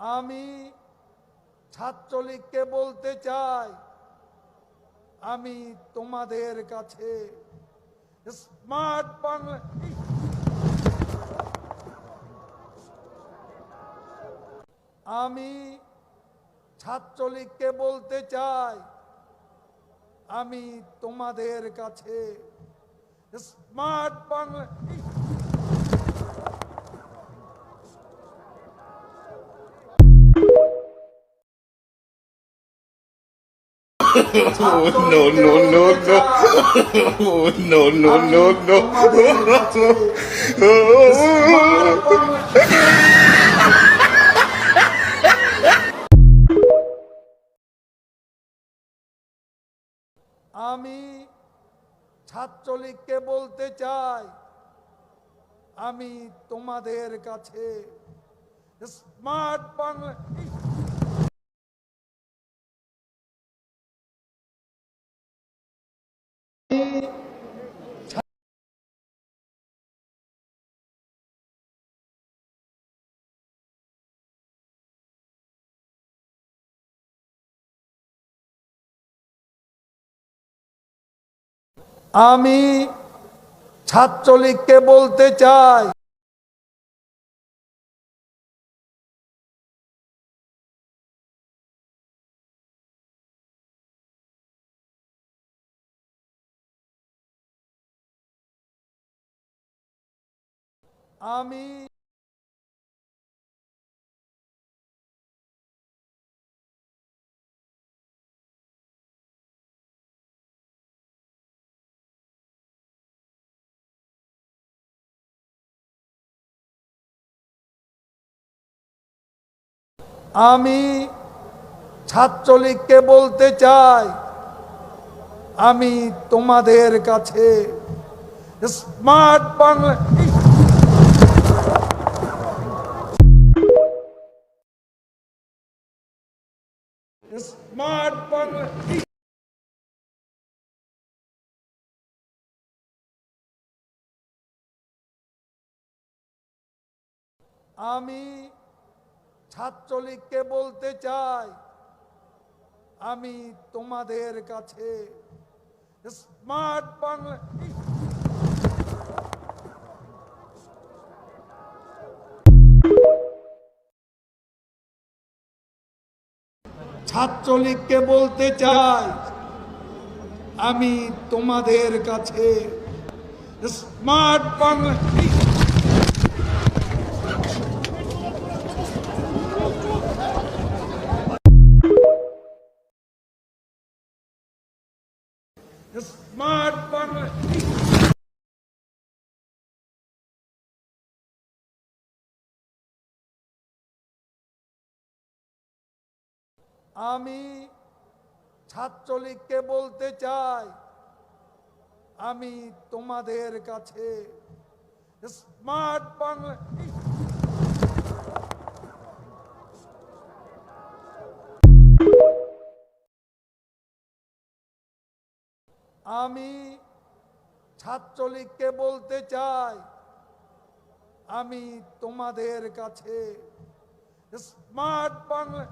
আমি ছাত্রলীগকে বলতে চাই, আমি তোমাদের কাছে স্মার্ট বাংলা আমি ছাত্রলীগকে বলতে চাই, আমি তোমাদের কাছে smart Bangla no no no no! No no no no! আমি ছাত্রলীগকে বলতে চাই, আমি তোমাদের কাছে স্মার্ট বাংলা আমি ছাত্রলীগকে বলতে চাই। আমি আমি ছাত্রলীগকে বলতে চাই আমি তোমাদের কাছে স্মার্ট বাংলা আমি ছাত্রলীগকে বলতে চাই আমি তোমাদের কাছে স্মার্ট বাংলা ছাত্রলীগকে বলতে চাই আমি তোমাদের কাছে স্মার্ট বাংলা স্মার্ট বাংলা আমি ছাত্রলীগকে বলতে চাই, আমি তোমাদের কাছে স্মার্ট বাংলা আমি ছাত্রলীগকে বলতে চাই, আমি তোমাদের কাছে স্মার্ট বাংলা